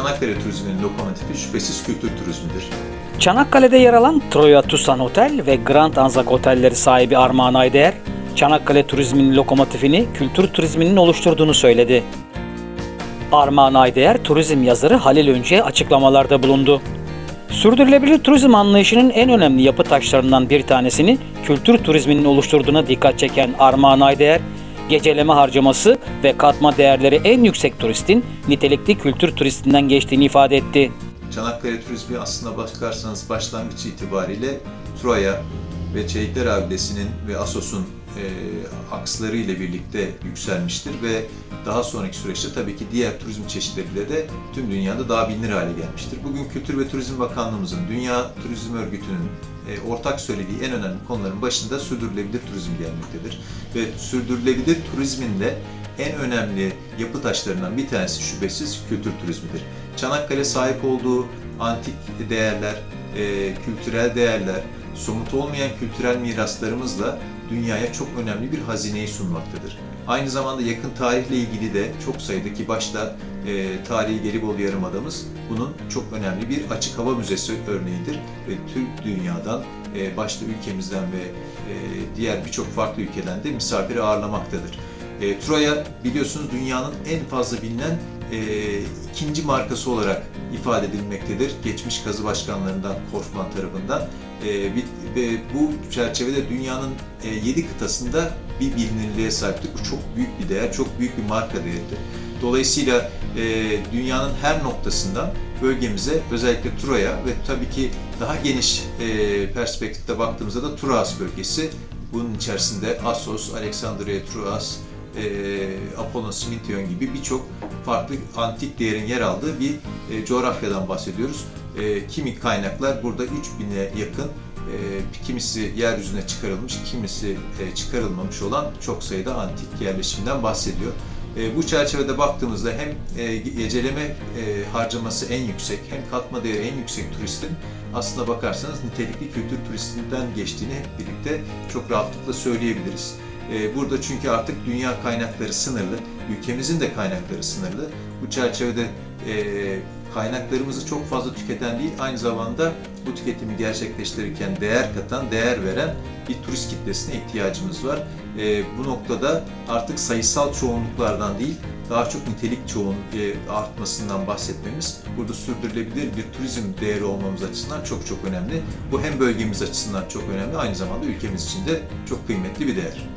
Çanakkale turizminin lokomotifi şüphesiz kültür turizmidir. Çanakkale'de yer alan Troya Tusan Otel ve Grand Anzak Otelleri sahibi Armağan Ayder, Çanakkale turizminin lokomotifini kültür turizminin oluşturduğunu söyledi. Armağan Ayder, turizm yazarı Halil Önce açıklamalarda bulundu. Sürdürülebilir turizm anlayışının en önemli yapı taşlarından bir tanesini kültür turizminin oluşturduğuna dikkat çeken Armağan Ayder, geceleme harcaması ve katma değerleri en yüksek turistin nitelikli kültür turistinden geçtiğini ifade etti. Çanakkale turizmi aslında bakarsanız başlangıç itibariyle Troya ve Çelikler Abidesi'nin ve Assos'un e, aksları ile birlikte yükselmiştir ve daha sonraki süreçte tabii ki diğer turizm çeşitleriyle de tüm dünyada daha bilinir hale gelmiştir. Bugün Kültür ve Turizm Bakanlığımızın, Dünya Turizm Örgütü'nün e, ortak söylediği en önemli konuların başında sürdürülebilir turizm gelmektedir. Ve sürdürülebilir turizmin de en önemli yapı taşlarından bir tanesi şüphesiz kültür turizmidir. Çanakkale sahip olduğu antik değerler, e, kültürel değerler, somut olmayan kültürel miraslarımızla dünyaya çok önemli bir hazineyi sunmaktadır. Aynı zamanda yakın tarihle ilgili de çok sayıdaki başta e, tarihi Gelibolu Yarımadamız bunun çok önemli bir açık hava müzesi örneğidir ve tüm dünyadan e, başta ülkemizden ve e, diğer birçok farklı ülkeden de misafiri ağırlamaktadır. E, Troya biliyorsunuz dünyanın en fazla bilinen e, ikinci markası olarak ifade edilmektedir. Geçmiş kazı başkanlarından Korfman tarafından. E, bir- ve bu çerçevede dünyanın e, 7 kıtasında bir bilinirliğe sahiptir. Bu çok büyük bir değer, çok büyük bir marka değeridir. Dolayısıyla e, dünyanın her noktasından bölgemize özellikle Troya ve tabii ki daha geniş e, perspektifte baktığımızda da Troas bölgesi bunun içerisinde Assos, Alexandria Troas, e, Apollon Simintion gibi birçok farklı antik değerin yer aldığı bir e, coğrafyadan bahsediyoruz. E, kimi kaynaklar burada 3000'e yakın e, kimisi yeryüzüne çıkarılmış, kimisi e, çıkarılmamış olan çok sayıda antik yerleşimden bahsediyor. E, bu çerçevede baktığımızda hem e, geceleme e, harcaması en yüksek hem katma değeri en yüksek turistin aslına bakarsanız nitelikli kültür turistinden geçtiğini hep birlikte çok rahatlıkla söyleyebiliriz. E, Burada çünkü artık dünya kaynakları sınırlı, ülkemizin de kaynakları sınırlı. Bu çerçevede e, kaynaklarımızı çok fazla tüketen değil, aynı zamanda bu tüketimi gerçekleştirirken değer katan, değer veren bir turist kitlesine ihtiyacımız var. E, bu noktada artık sayısal çoğunluklardan değil, daha çok nitelik çoğun e, artmasından bahsetmemiz burada sürdürülebilir bir turizm değeri olmamız açısından çok çok önemli. Bu hem bölgemiz açısından çok önemli, aynı zamanda ülkemiz için de çok kıymetli bir değer.